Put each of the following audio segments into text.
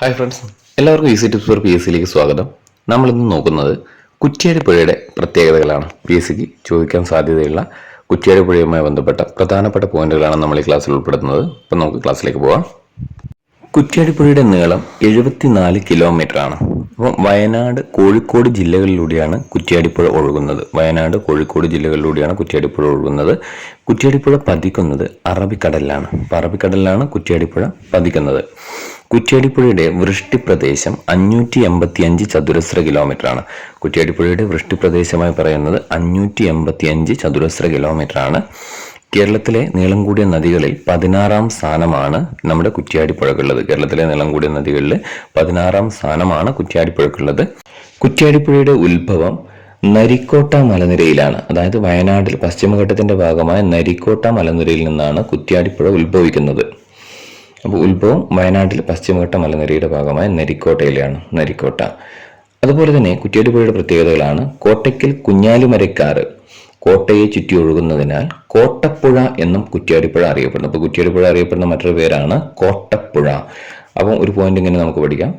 Hi friends എല്ലാവർക്കും easy tips for P S സിയിലേക്ക് സ്വാഗതം. നമ്മളിന്ന് നോക്കുന്നത് കുറ്റ്യാടി പുഴയുടെ പ്രത്യേകതകളാണ്. പി എസ് സിക്ക് ചോദിക്കാൻ സാധ്യതയുള്ള കുറ്റ്യാടി പുഴയുമായി ബന്ധപ്പെട്ട പ്രധാനപ്പെട്ട പോയിന്റുകളാണ് നമ്മൾ ഈ ക്ലാസ്സിൽ ഉൾപ്പെടുത്തുന്നത്. അപ്പം നമുക്ക് ക്ലാസ്സിലേക്ക് പോകാം കുറ്റ്യാടിപ്പുഴയുടെ നീളം എഴുപത്തിനാല് കിലോമീറ്റർ ആണ്. അപ്പം വയനാട് കോഴിക്കോട് ജില്ലകളിലൂടെയാണ് കുറ്റ്യാടിപ്പുഴ ഒഴുകുന്നത്. വയനാട് കോഴിക്കോട് ജില്ലകളിലൂടെയാണ് കുറ്റ്യാടിപ്പുഴ ഒഴുകുന്നത്. കുറ്റ്യാടിപ്പുഴ പതിക്കുന്നത് അറബിക്കടലിലാണ്. അപ്പം അറബിക്കടലിലാണ് കുറ്റ്യാടിപ്പുഴ പതിക്കുന്നത്. കുറ്റ്യാടിപ്പുഴയുടെ വൃഷ്ടിപ്രദേശം അഞ്ഞൂറ്റി എൺപത്തി അഞ്ച് ചതുരശ്ര കിലോമീറ്റർ ആണ്. കുറ്റ്യാടിപ്പുഴയുടെ വൃഷ്ടിപ്രദേശമായി പറയുന്നത് അഞ്ഞൂറ്റി എൺപത്തി അഞ്ച് ചതുരശ്ര കിലോമീറ്റർ ആണ്. കേരളത്തിലെ നീളം കൂടിയ നദികളിൽ പതിനാറാം സ്ഥാനമാണ് നമ്മുടെ കുറ്റ്യാടിപ്പുഴക്കുള്ളത്. കേരളത്തിലെ നീളം കൂടിയ നദികളിൽ പതിനാറാം സ്ഥാനമാണ് കുറ്റ്യാടിപ്പുഴക്കുള്ളത്. കുറ്റ്യാടിപ്പുഴയുടെ ഉത്ഭവം നരിക്കോട്ട മലനിരയിലാണ്. അതായത് വയനാട്ടിൽ പശ്ചിമഘട്ടത്തിന്റെ ഭാഗമായ നരിക്കോട്ട മലനിരയിൽ നിന്നാണ് കുറ്റ്യാടിപ്പുഴ ഉത്ഭവിക്കുന്നത്. അപ്പോൾ ഉത്ഭവം വയനാട്ടിൽ പശ്ചിമഘട്ട മലനിരയുടെ ഭാഗമായ നരിക്കോട്ടയിലെയാണ് നരിക്കോട്ട. അതുപോലെ തന്നെ കുറ്റ്യാടിപ്പുഴയുടെ പ്രത്യേകതകളാണ് കോട്ടയ്ക്കൽ കുഞ്ഞാലിമരക്കാറ് കോട്ടയെ ചുറ്റി ഒഴുകുന്നതിനാൽ കോട്ടപ്പുഴ എന്നും കുറ്റ്യാടിപ്പുഴ അറിയപ്പെടുന്നു. അപ്പോൾ കുറ്റ്യാടിപ്പുഴ അറിയപ്പെടുന്ന മറ്റൊരു പേരാണ് കോട്ടപ്പുഴ. അപ്പം ഒരു പോയിന്റ് ഇങ്ങനെ നമുക്ക് പഠിക്കാം.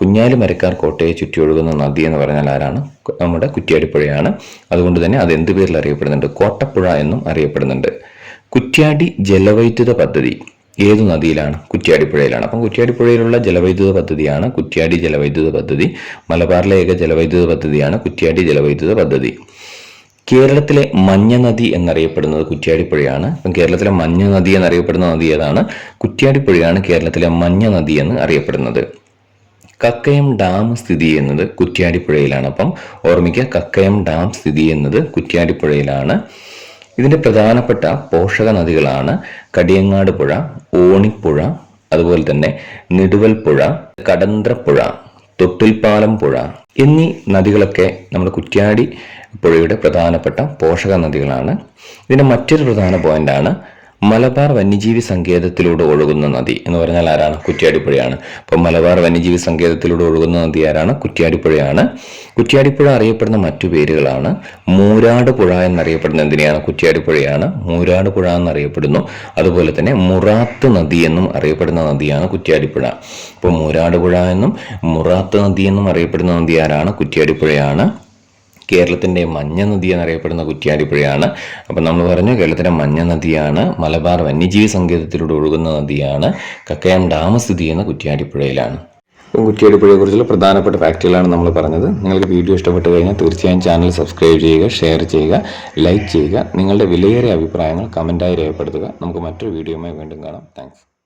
കുഞ്ഞാലി മരക്കാർ കോട്ടയെ ചുറ്റി ഒഴുകുന്ന നദി എന്ന് പറഞ്ഞാൽ ആരാണ്? നമ്മുടെ കുറ്റ്യാടിപ്പുഴയാണ്. അതുകൊണ്ട് തന്നെ അത് എന്ത് പേരിൽ അറിയപ്പെടുന്നുണ്ട്? കോട്ടപ്പുഴ എന്നും അറിയപ്പെടുന്നുണ്ട്. കുറ്റ്യാടി ജലവൈദ്യുത പദ്ധതി. ഏത് നദിയിലാണ്? കുറ്റ്യാടിപ്പുഴയിലാണ്. അപ്പം കുറ്റ്യാടിപ്പുഴയിലുള്ള ജലവൈദ്യുത പദ്ധതിയാണ് കുറ്റ്യാടി ജലവൈദ്യുത പദ്ധതി. മലബാറിലെ ഏക ജലവൈദ്യുത പദ്ധതിയാണ് കുറ്റ്യാടി ജലവൈദ്യുത പദ്ധതി. കേരളത്തിലെ മഞ്ഞ നദി എന്നറിയപ്പെടുന്നത് കുറ്റ്യാടിപ്പുഴയാണ്. അപ്പം കേരളത്തിലെ മഞ്ഞ നദി എന്നറിയപ്പെടുന്ന നദി ഏതാണ്? കുറ്റ്യാടിപ്പുഴയാണ് കേരളത്തിലെ മഞ്ഞ നദി എന്ന് അറിയപ്പെടുന്നത്. കക്കയം ഡാം സ്ഥിതി ചെയ്യുന്നത് കുറ്റ്യാടിപ്പുഴയിലാണ്. അപ്പം ഓർമ്മിക്കുക കക്കയം ഡാം സ്ഥിതി ചെയ്യുന്നത് കുറ്റ്യാടിപ്പുഴയിലാണ്. ഇതിന്റെ പ്രധാനപ്പെട്ട പോഷക നദികളാണ് കടിയങ്ങാട് പുഴ ഓണിപ്പുഴ അതുപോലെ തന്നെ നെടുവൽ പുഴ കടന്ത്രപ്പുഴ തൊട്ടിൽപ്പാലം പുഴ എന്നീ നദികളൊക്കെ നമ്മുടെ കുറ്റ്യാടി പുഴയുടെ പ്രധാനപ്പെട്ട പോഷക നദികളാണ്. ഇതിന്റെ മറ്റൊരു പ്രധാന പോയിന്റാണ് മലബാർ വന്യജീവി സങ്കേതത്തിലൂടെ ഒഴുകുന്ന നദി എന്ന് പറഞ്ഞാൽ ആരാണ്? കുറ്റ്യാടിപ്പുഴയാണ്. അപ്പം മലബാർ വന്യജീവി സങ്കേതത്തിലൂടെ ഒഴുകുന്ന നദി ആരാണ്? കുറ്റ്യാടിപ്പുഴയാണ്. കുറ്റ്യാടിപ്പുഴ അറിയപ്പെടുന്ന മറ്റു പേരുകളാണ്. മൂരാട് പുഴ എന്നറിയപ്പെടുന്ന എന്തിനെയാണ്? കുറ്റ്യാടിപ്പുഴയാണ്. മൂരാട് പുഴ എന്നറിയപ്പെടുന്നു. അതുപോലെ തന്നെ മുറാത്ത് നദി എന്നും അറിയപ്പെടുന്ന നദിയാണ് കുറ്റ്യാടിപ്പുഴ. അപ്പോൾ മൂരാട് പുഴ എന്നും മുറാത്ത് നദി എന്നും അറിയപ്പെടുന്ന നദി ആരാണ്? കുറ്റ്യാടിപ്പുഴയാണ്. കേരളത്തിന്റെ മഞ്ഞ നദി എന്നറിയപ്പെടുന്ന കുറ്റ്യാടിപ്പുഴയാണ്. അപ്പം നമ്മൾ പറഞ്ഞു കേരളത്തിലെ മഞ്ഞ നദിയാണ് മലബാർ വന്യജീവി സങ്കേതത്തിലൂടെ ഒഴുകുന്ന നദിയാണ് കക്കയം ഡാം സ്ഥിതി ചെയ്യുന്ന കുറ്റ്യാടിപ്പുഴയിലാണ്. അപ്പം കുറ്റിയാടിപ്പുഴയെക്കുറിച്ചുള്ള പ്രധാനപ്പെട്ട ഫാക്റ്റുകളാണ് നമ്മൾ പറഞ്ഞത്. നിങ്ങൾക്ക് വീഡിയോ ഇഷ്ടപ്പെട്ട് കഴിഞ്ഞാൽ തീർച്ചയായും ചാനൽ സബ്സ്ക്രൈബ് ചെയ്യുക ഷെയർ ചെയ്യുക ലൈക്ക് ചെയ്യുക. നിങ്ങളുടെ വിലയേറിയ അഭിപ്രായങ്ങൾ കമന്റായി രേഖപ്പെടുത്തുക. നമുക്ക് മറ്റൊരു വീഡിയോയുമായി വീണ്ടും കാണാം. താങ്ക്സ്.